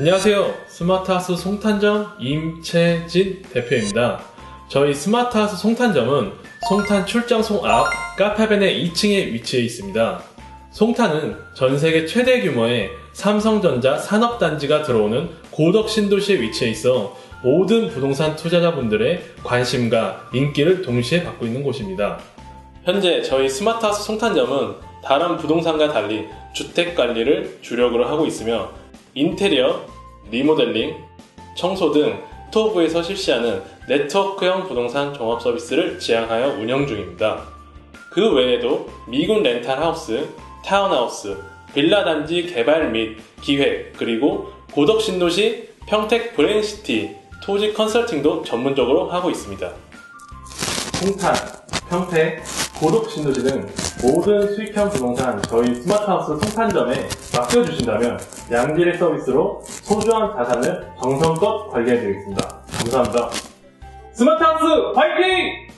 안녕하세요. 스마트하우스 송탄점 임채진 대표입니다. 저희 스마트하우스 송탄점은 송탄 출장송 앞 카페벤의 2층에 위치해 있습니다. 송탄은 전 세계 최대 규모의 삼성전자 산업단지가 들어오는 고덕 신도시에 위치해 있어 모든 부동산 투자자분들의 관심과 인기를 동시에 받고 있는 곳입니다. 현재 저희 스마트하우스 송탄점은 다른 부동산과 달리 주택 관리를 주력으로 하고 있으며 인테리어, 리모델링, 청소 등 스토브에서 실시하는 네트워크형 부동산 종합 서비스를 지향하여 운영 중입니다. 그 외에도 미군 렌탈 하우스, 타운하우스, 빌라 단지 개발 및 기획, 그리고 고덕 신도시 평택 브레인시티 토지 컨설팅도 전문적으로 하고 있습니다. 홍탄, 평택, 고덕 신도시 등 모든 수익형 부동산 저희 스마트하우스 송탄점에 맡겨주신다면 양질의 서비스로 소중한 자산을 정성껏 관리해드리겠습니다. 감사합니다. 스마트하우스 화이팅!